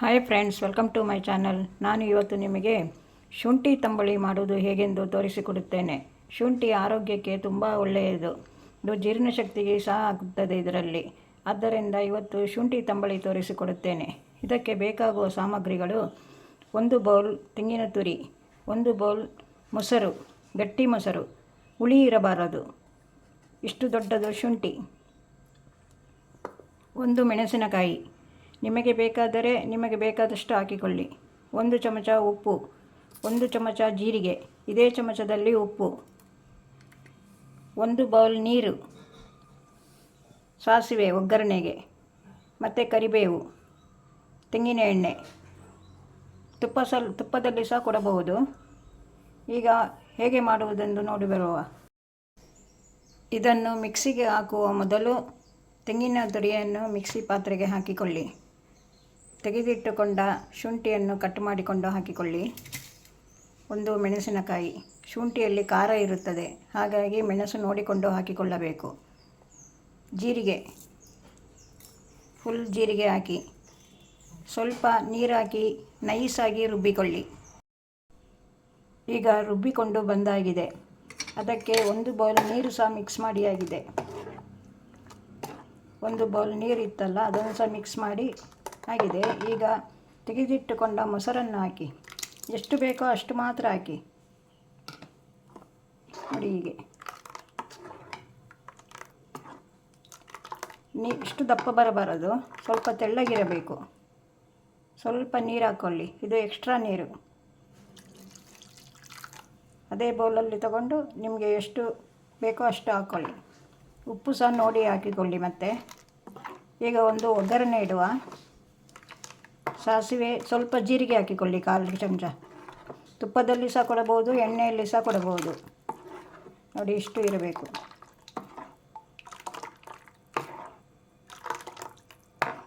Hi friends welcome to my channel ನಾನು ಇವತ್ತು ನಿಮಗೆ ಶುಂಠಿ ತಂಬಳಿ ಮಾಡುವುದು ಹೇಗೆಂದು ತೋರಿಸಿಕೊಡುತ್ತೇನೆ. ಶುಂಠಿ ಆರೋಗ್ಯಕ್ಕೆ ತುಂಬ ಒಳ್ಳೆಯದು. ಇದು ಜೀರ್ಣಶಕ್ತಿಗೆ ಸಹ ಆಗುತ್ತದೆ ಇದರಲ್ಲಿ. ಆದ್ದರಿಂದ ಇವತ್ತು ಶುಂಠಿ ತಂಬಳಿ ತೋರಿಸಿಕೊಡುತ್ತೇನೆ. ಇದಕ್ಕೆ ಬೇಕಾಗುವ ಸಾಮಗ್ರಿಗಳು ಒಂದು ಬೌಲ್ ತೆಂಗಿನ ತುರಿ, ಒಂದು ಬೌಲ್ ಮೊಸರು, ಗಟ್ಟಿ ಮೊಸರು, ಹುಳಿ ಇರಬಾರದು. ಇಷ್ಟು ದೊಡ್ಡದು ಶುಂಠಿ. ಒಂದು ಮೆಣಸಿನಕಾಯಿ. ನಿಮಗೆ ಬೇಕಾದರೆ ನಿಮಗೆ ಬೇಕಾದಷ್ಟು ಹಾಕಿಕೊಳ್ಳಿ. ಒಂದು ಚಮಚ ಉಪ್ಪು, ಒಂದು ಚಮಚ ಜೀರಿಗೆ, ಇದೇ ಚಮಚದಲ್ಲಿ ಉಪ್ಪು, ಒಂದು ಬೌಲ್ ನೀರು, ಸಾಸಿವೆ ಒಗ್ಗರಣೆಗೆ, ಮತ್ತು ಕರಿಬೇವು, ತೆಂಗಿನ ಎಣ್ಣೆ, ತುಪ್ಪ ಸಲ್, ತುಪ್ಪದಲ್ಲಿ ಸಹ ಕೊಡಬಹುದು. ಈಗ ಹೇಗೆ ಮಾಡುವುದೆಂದು ನೋಡಿ ಬರುವ. ಇದನ್ನು ಮಿಕ್ಸಿಗೆ ಹಾಕುವ ಮೊದಲು ತೆಂಗಿನ ತುರಿಯನ್ನು ಮಿಕ್ಸಿ ಪಾತ್ರೆಗೆ ಹಾಕಿಕೊಳ್ಳಿ. ತೆಗೆದಿಟ್ಟುಕೊಂಡ ಶುಂಠಿಯನ್ನು ಕಟ್ ಮಾಡಿಕೊಂಡು ಹಾಕಿಕೊಳ್ಳಿ. ಒಂದು ಮೆಣಸಿನಕಾಯಿ. ಶುಂಠಿಯಲ್ಲಿ ಖಾರ ಇರುತ್ತದೆ. ಹಾಗಾಗಿ ಮೆಣಸು ನೋಡಿಕೊಂಡು ಹಾಕಿಕೊಳ್ಳಬೇಕು. ಜೀರಿಗೆ. ಫುಲ್ ಜೀರಿಗೆ ಹಾಕಿ. ಸ್ವಲ್ಪ ನೀರಾಕಿ ನೈಸಾಗಿ ರುಬ್ಬಿಕೊಳ್ಳಿ. ಈಗ ರುಬ್ಬಿಕೊಂಡು ಬಂದಾಗಿದೆ. ಅದಕ್ಕೆ ಒಂದು ಬೌಲ್ ನೀರು ಸಹ ಮಿಕ್ಸ್ ಮಾಡಿ ಆಗಿದೆ ಒಂದು ಬೌಲ್ ನೀರು ಇತ್ತಲ್ಲ ಅದನ್ನು ಸಹ ಮಿಕ್ಸ್ ಮಾಡಿ ಆಗಿದೆ. ಈಗ ತೆಗೆದಿಟ್ಟುಕೊಂಡ ಮೊಸರನ್ನು ಹಾಕಿ ಎಷ್ಟು ಬೇಕೋ ಅಷ್ಟು ಮಾತ್ರ ಹಾಕಿ. ನೋಡಿ ಹೀಗೆ. ನೀ ಇಷ್ಟು ದಪ್ಪ ಬರಬಾರದು. ಸ್ವಲ್ಪ ತೆಳ್ಳಗಿರಬೇಕು. ಸ್ವಲ್ಪ ನೀರು ಹಾಕ್ಕೊಳ್ಳಿ ಇದು ಎಕ್ಸ್ಟ್ರಾ ನೀರು. ಅದೇ ಬೌಲಲ್ಲಿ ತಗೊಂಡು ನಿಮಗೆ ಎಷ್ಟು ಬೇಕೋ ಅಷ್ಟು ಹಾಕ್ಕೊಳ್ಳಿ ಉಪ್ಪು ಸಹ ನೋಡಿ ಹಾಕಿಕೊಳ್ಳಿ ಮತ್ತೆ. ಈಗ ಒಂದು ಒಗ್ಗರಣೆ ಇಡುವ. ಸಾಸಿವೆ ಸ್ವಲ್ಪ ಜೀರಿಗೆ ಹಾಕಿಕೊಳ್ಳಿ ಕಾಲು ಚಮಚ. ತುಪ್ಪದಲ್ಲಿ ಸಹ ಕೊಡಬಹುದು, ಎಣ್ಣೆಯಲ್ಲಿ ಸಹ ಕೊಡಬಹುದು. ನೋಡಿ, ಇಷ್ಟು ಇರಬೇಕು.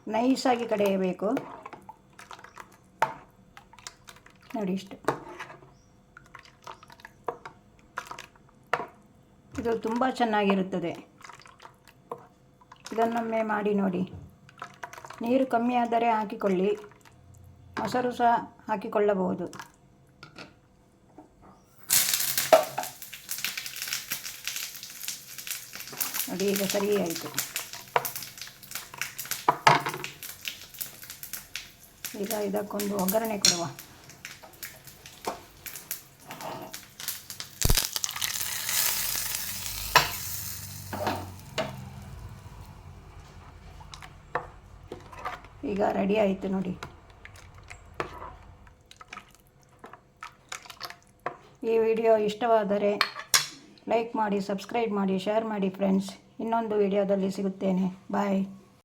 ನೈಸಾಗಿ ಕಡೆಯಬೇಕು. ನೋಡಿ, ಇಷ್ಟು. ಇದು ತುಂಬ ಚೆನ್ನಾಗಿರುತ್ತದೆ. ಇದನ್ನೊಮ್ಮೆ ಮಾಡಿ ನೋಡಿ. ನೀರು ಕಮ್ಮಿ ಆದರೆ ಹಾಕಿಕೊಳ್ಳಿ. ಮೊಸರು ಸಹ ಹಾಕಿಕೊಳ್ಳಬಹುದು. ನೋಡಿ, ಈಗ ಸರಿ ಆಯಿತು. ಈಗ ಇದಕ್ಕೊಂದು ಒಗ್ಗರಣೆ ಕೊಡುವ. ಈಗ ರೆಡಿ ಆಯಿತು ನೋಡಿ. ಈ ವಿಡಿಯೋ ಇಷ್ಟವಾದರೆ ಲೈಕ್ ಮಾಡಿ ಸಬ್ಸ್ಕ್ರೈಬ್ ಮಾಡಿ ಶೇರ್ ಮಾಡಿ ಫ್ರೆಂಡ್ಸ್ ಇನ್ನೊಂದು ವಿಡಿಯೋದಲ್ಲಿ ಸಿಗುತ್ತೇನೆ. ಬಾಯ್